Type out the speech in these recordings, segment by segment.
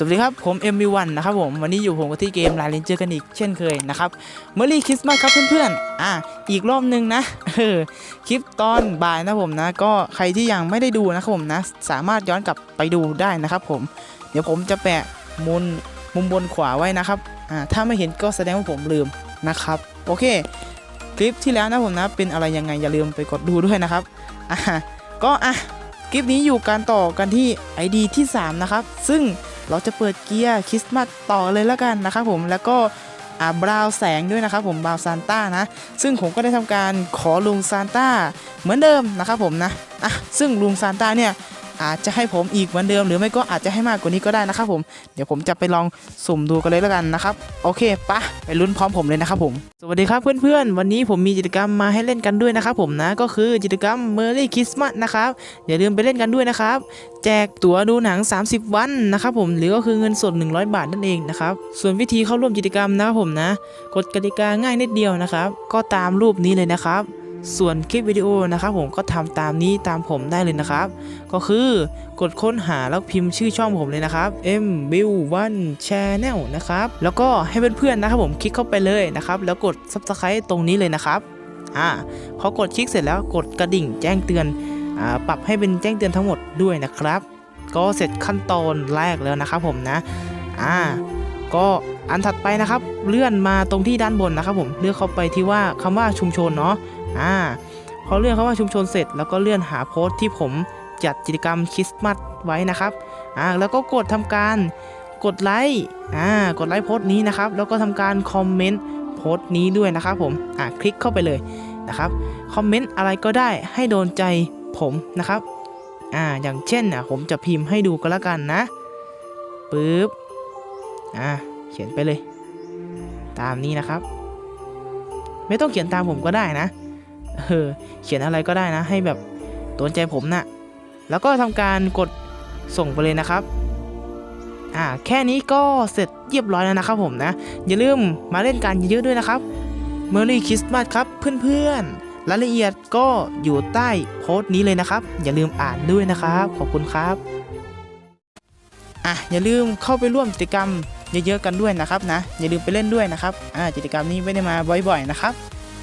สวัสดีครับ ผม MV1 นะครับผม วันนี้อยู่ผมกับที่เกมลายเลนเจอร์กันอีกเช่นเคยนะครับเมอรี่คริสต์มาสครับเพื่อนๆ อะ อีกรอบหนึ่งนะเออคลิปตอนบ่ายนะผมนะ ก็ใครที่ยังไม่ได้ดูนะครับผมนะ สามารถย้อนกลับไปดูได้นะครับผม เดี๋ยวผมจะแปะมุมมุมบนขวาไว้นะครับ อ่า ถ้าไม่เห็นก็แสดงว่าผมลืมนะครับ โอเค คลิปที่แล้วนะผมนะ เป็นอะไรยังไงอย่าลืมไปกดดูด้วยนะครับ อะ ก็อะ คลิปนี้อยู่การต่อกันที่ ID ที่ 3 นะครับ ซึ่งเราจะเปิดเกียร์คริสต์มาสต่อเลยแล้วกันนะครับผมแล้วก็อาบราวแสงด้วยนะครับผมบราวซานต้านะ ซึ่งผมก็ได้ทำการขอลุงซานต้าเหมือนเดิมนะครับผมนะอะซึ่งลุงซานต้าเนี่ย อาจจะให้ผมอีกเหมือนเดิม หรือไม่ก็อาจจะให้มากกว่านี้ก็ได้นะครับผมเดี๋ยวผมจะไปลองสุ่มดูกันเลยแล้วกันนะครับโอเคปะไปลุ้นพร้อมผมเลยนะครับผม สวัสดีครับเพื่อนๆ วันนี้ผมมีกิจกรรมมาให้เล่นกันด้วยนะครับผมนะก็คือกิจกรรม Merry Christmas นะครับอย่าลืมไปเล่นกันด้วยนะครับแจกตั๋วดูหนัง 30 วันนะครับผมหรือก็คือเงินสด 100 บาทนั่นเองนะครับส่วนวิธีเข้าร่วมกิจกรรมนะครับผมนะกฎกติกาง่ายนิดเดียวนะครับก็ตามรูปนี้เลยนะครับ ส่วนคลิปวิดีโอนะครับผมก็ทำตามนี้ตามผมได้เลยนะครับ ก็คือกดค้นหาแล้วพิมพ์ชื่อช่องผมเลยนะครับ M b i l l One Channel นะครับ แล้วก็ให้เพื่อนๆนะครับผมคลิกเข้าไปเลยนะครับ แล้วกด Subscribe ตรงนี้เลยนะครับอ่าพอกดคลิกเสร็จแล้วกดกระดิ่งแจ้งเตือนอ่าปรับให้เป็นแจ้งเตือนทั้งหมดด้วยนะครับ ก็เสร็จขั้นตอนแรกแล้วนะครับผมนะอ่าก็อันถัดไปนะครับ เลื่อนมาตรงที่ด้านบนนะครับผมเลือกเข้าไปที่ว่าคำว่าชุมชนเนาะ อ่าพอเลื่อนคำว่าชุมชนเสร็จ แล้วก็เลื่อนหาโพสต์ที่ผมจัดกิจกรรมคริสต์มาสไว้นะครับอ่าแล้วก็กดทำการกดไลค์อ่ากดไลค์โพสต์นี้นะครับ แล้วก็ทำการคอมเมนต์โพสต์นี้ด้วยนะครับผมอ่าคลิกเข้าไปเลยนะครับคอมเมนต์อะไรก็ได้ให้โดนใจผมนะครับอ่าอย่างเช่นอะผมจะพิมพ์ให้ดูก็แล้วกันนะปึ๊บอ่าเขียนไปเลย ตามนี้นะครับ ไม่ต้องเขียนตามผมก็ได้นะ เออเขียนอะไรก็ได้นะ ให้แบบโดนใจผมนะ่ะแล้วก็ทำการกดส่งไปเลยนะครับอ่าแค่นี้ก็เสร็จเรียบร้อยแล้วนะครับผมนะ อย่าลืมมาเล่นกันเยอะๆด้วยนะครับ Merry Christmas ครับเพื่อนๆรายละเอียดก็อยู่ใต้โพสต์นี้เลยนะครับ อย่าลืมอ่านด้วยนะครับ ขอบคุณครับอะอย่าลืมเข้าไปร่วมกิจกรรมเยอะๆกันด้วยนะครับนะ อย่าลืมไปเล่นด้วยนะครับอ่ากิจกรรมนี้ไม่ได้มาบ่อยๆนะครับ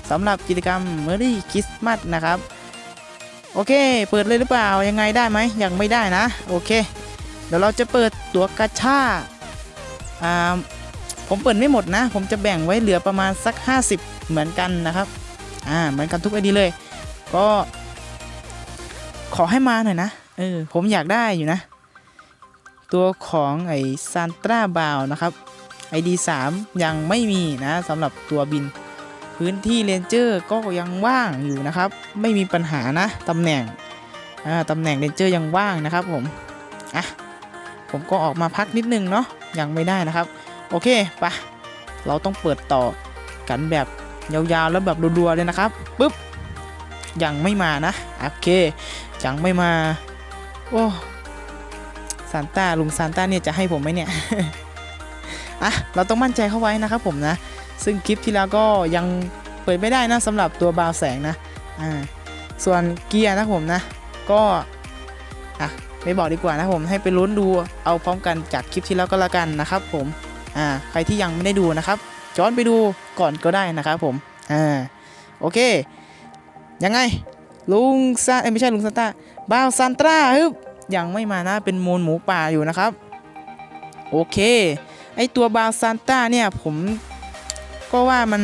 สำหรับกิจกรรม Merry Christmas นะครับ โอเค เปิดเลยหรือเปล่ายังไงได้ไหมยังไม่ได้นะ โอเค เดี๋ยวเราจะเปิดตัวกระชาอ่าผมเปิดไม่หมดนะ ผมจะแบ่งไว้เหลือประมาณสัก 50 เหมือนกันนะครับอ่าเหมือนกันทุกไอดีเลย ก็ขอให้มาหน่อยนะเออผมอยากได้อยู่นะ ตัวของไอซานตราบาวนะครับ ID 3 ยังไม่มีนะสำหรับตัวบิน พื้นที่เรนเจอร์ก็ยังว่างอยู่นะครับ ไม่มีปัญหานะตำแหน่งตำแหน่งเรนเจอร์ยังว่างนะครับผมอะผมก็ออกมาพักนิดนึงเนาะยังไม่ได้นะครับ โอเคปะเราต้องเปิดต่อกันแบบยาวๆแล้วแบบรัวๆเลยนะครับปุ๊บยังไม่มานะโอเคยังไม่มาโอ้ซานต้าลุงซานต้าเนี่ยจะให้ผมไหมเนี่ยอะเราต้องมั่นใจเข้าไว้นะครับผมนะ ซึ่งคลิปที่แล้วก็ยังเปิดไม่ได้นะสำหรับตัวบาวแสงนะอ่าส่วนเกียร์นะผมนะ ก็อะไม่บอกดีกว่านะผมให้ไปลุ้นดูเอาพร้อมกันจากคลิปที่แล้วก็แล้วกันนะครับ ผมอ่าใครที่ยังไม่ได้ดูนะครับย้อนไปดูก่อนก็ได้นะครับผมอ่าโอเค ยังไง ลุงซาเอ้ไม่ใช่ลุงซานต้าบ้าวซานตราฮึบยังไม่มานะเป็นมูลหมูป่าอยู่นะครับ โอเค ไอตัวบาวซานต้าเนี่ยผม ก็ว่ามัน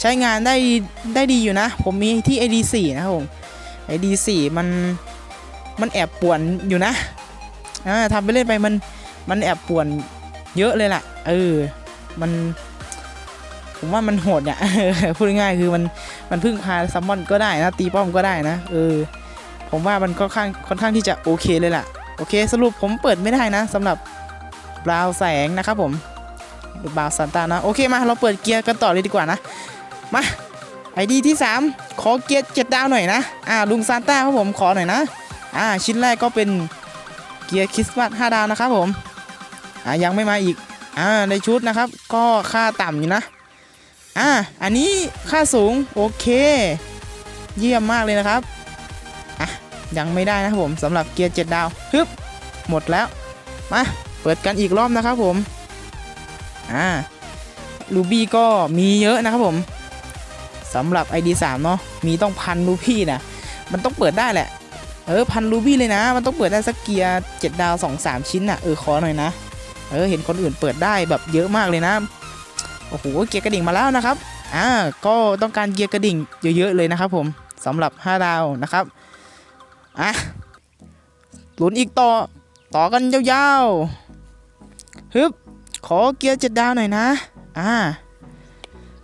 ใช้งานได้ได้ดีอยู่นะ ผมมีที่ ID4 นะครับผม ID4 มันมันแอบป่วนอยู่นะอ่าทำไปเล่นไปมันมันแอบป่วนเยอะเลยล่ะ เออ มัน ผมว่ามันโหดเนี่ยพูดง่ายคือมันมันพึ่งพาซัมมอนก็ได้นะ ตีป้อมก็ได้นะ เออ ผมว่ามันค่อนข้างค่อนข้างที่จะโอเคเลยล่ะ โอเค สรุปผมเปิดไม่ได้นะสำหรับบราวแสงนะครับผม บราวซันตานะ โอเคมาเราเปิดเกียร์กันต่อเลยดีกว่านะ มาไอดีที่ 3 ขอเกียร์เจ็ดดาวหน่อยนะ อ่าลุงซานต้าครับผมขอหน่อยนะ อ่าชิ้นแรกก็เป็นเกียร์คริสต์มาส5ดาวนะครับผม อ่ายังไม่มาอีก อ่าในชุดนะครับ ก็ค่าต่ำอยู่นะ อ่าอันนี้ค่าสูงโอเค เยี่ยมมากเลยนะครับ อะยังไม่ได้นะครับผมสำหรับเกียร์7ดาวฮึบหมดแล้ว มาเปิดกันอีกรอบนะครับผม อ่าลูบี้ก็มีเยอะนะครับผมสำหรับ ID 3เนาะมีต้องพันลูบี้นะมันต้องเปิดได้แหละ เออพันลูบี้เลยนะ มันต้องเปิดได้สักเกียร์เจ็ดดาวสองสามชิ้นน่ะเออขอหน่อยนะ เออเห็นคนอื่นเปิดได้แบบเยอะมากเลยนะโอ้โหเกียร์กระดิ่งมาแล้วนะครับอ่าก็ต้องการเกียร์กระดิ่งเยอะๆเลยนะครับผมสำหรับ 5 ดาวนะครับอะลุ้นอีกต่อต่อกันยาวๆฮึบ ขอเกียร์เจ็ดดาวหน่อยนะ อ่า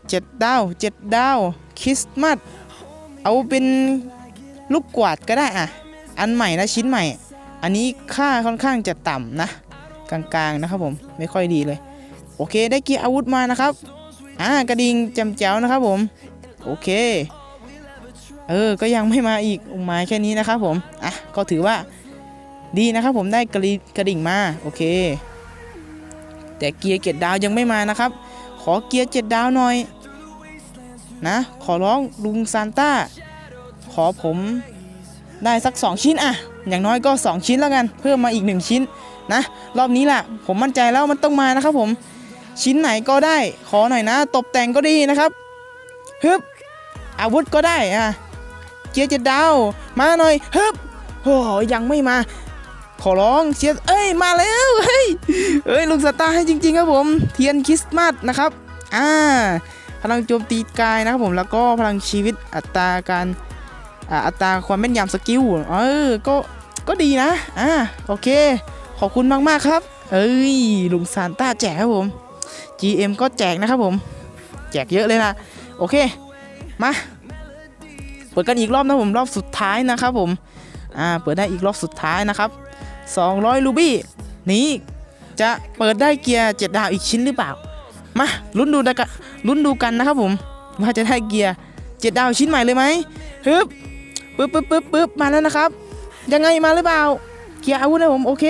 เจ็ดดาวเจ็ดดาวคริสต์มาสเอาเป็นลูกกวาดก็ได้อะ อันใหม่นะชิ้นใหม่ อันนี้ค่าค่อนข้างจะต่ำนะ กลางๆนะครับผมไม่ค่อยดีเลย โอเคได้เกียร์อาวุธมานะครับ อ่ากระดิ่งจำแจ๋วนะครับผม โอเค เออ ก็ยังไม่มาอีกมาแค่นี้นะครับผม อะ ก็ถือว่าดีนะครับผมได้กระดิ่งมา โอเค แต่เกียร์เจ็ดดาวยังไม่มานะครับ ขอเกียร์เจ็ดดาวหน่อยนะ ขอร้องลุงซานต้า ขอผมได้สัก 2 ชิ้นอะอย่างน้อยก็ 2 ชิ้นแล้วกัน เพิ่มมาอีก 1 ชิ้นนะ รอบนี้แหละผมมั่นใจแล้วมันต้องมานะครับผม ชิ้นไหนก็ได้ ขอหน่อยนะตกแต่งก็ดีนะครับฮึบอาวุธก็ได้อะเกียร์เจ็ดดาว มาหน่อยฮึบโอ้ยังไม่มา ขอร้องเชียร์เอ้ยมาแล้วเฮ้ยเอ้ยลุงสตาร์ให้จริง ๆ ครับผม เทียนคริสต์มาสนะครับอ่าพลังโจมตีกายนะครับผมแล้วก็พลังชีวิตอัตราการอัตราความแม่นยำสกิลเออก็ก็ดีนะอ่าโอเค ขอบคุณมากๆครับ เอ้ยลุงซานต้าแจกครับผม GM ก็แจกนะครับผม แจกเยอะเลยนะโอเคมาเปิดกันอีกรอบนะผมรอบสุดท้ายนะครับผมอ่าเปิดได้อีกรอบสุดท้ายนะครับ 200 ลูบี้นี้จะเปิดได้เกียร์7ดาวอีกชิ้นหรือเปล่า มาลุ้นดูกันลุ้นดูกันนะครับผม ว่าจะได้เกียร์7ดาวชิ้นใหม่เลยไหมฮึบปึ๊บปึ๊บปึ๊บปึ๊บมาแล้วนะครับ ยังไงมาหรือเปล่า เกียร์อาวุธนะผมโอเค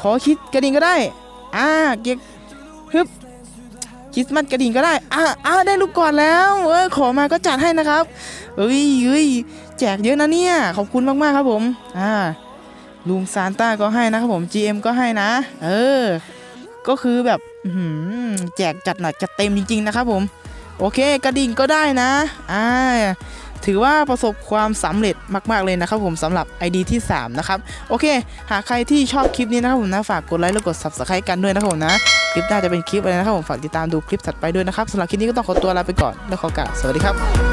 ขอคิดกระดิ่งก็ได้ อ่าเกียร์ฮึบคริสต์มาสกระดิ่งก็ได้ อ่าอ่าได้ลูกก่อนแล้วเออขอมาก็จัดให้นะครับเอ้ยเอ้ยแจกเยอะนะเนี่ย ขอบคุณมากๆครับผม อ่า ลุงซานต้าก็ให้นะครับผม GM ก็ให้นะ เออ ก็คือแบบแจกจัดหนักจัดเต็มจริง ๆ นะครับผม โอเคกระดิ่งก็ได้นะอ่าถือว่าประสบความสำเร็จมาก ๆ เลยนะครับผมสำหรับ ID ที่ 3 นะครับ โอเค หากใครที่ชอบคลิปนี้นะครับผมนะ ฝากกดไลค์และกด Subscribe กันด้วยนะครับผมนะ คลิปหน้าจะเป็นคลิปอะไรนะครับผม ฝากติดตามดูคลิปถัดไปด้วยนะครับสำหรับคลิปนี้ก็ต้องขอตัวลาไปก่อน แล้วขอกล่าวสวัสดีครับ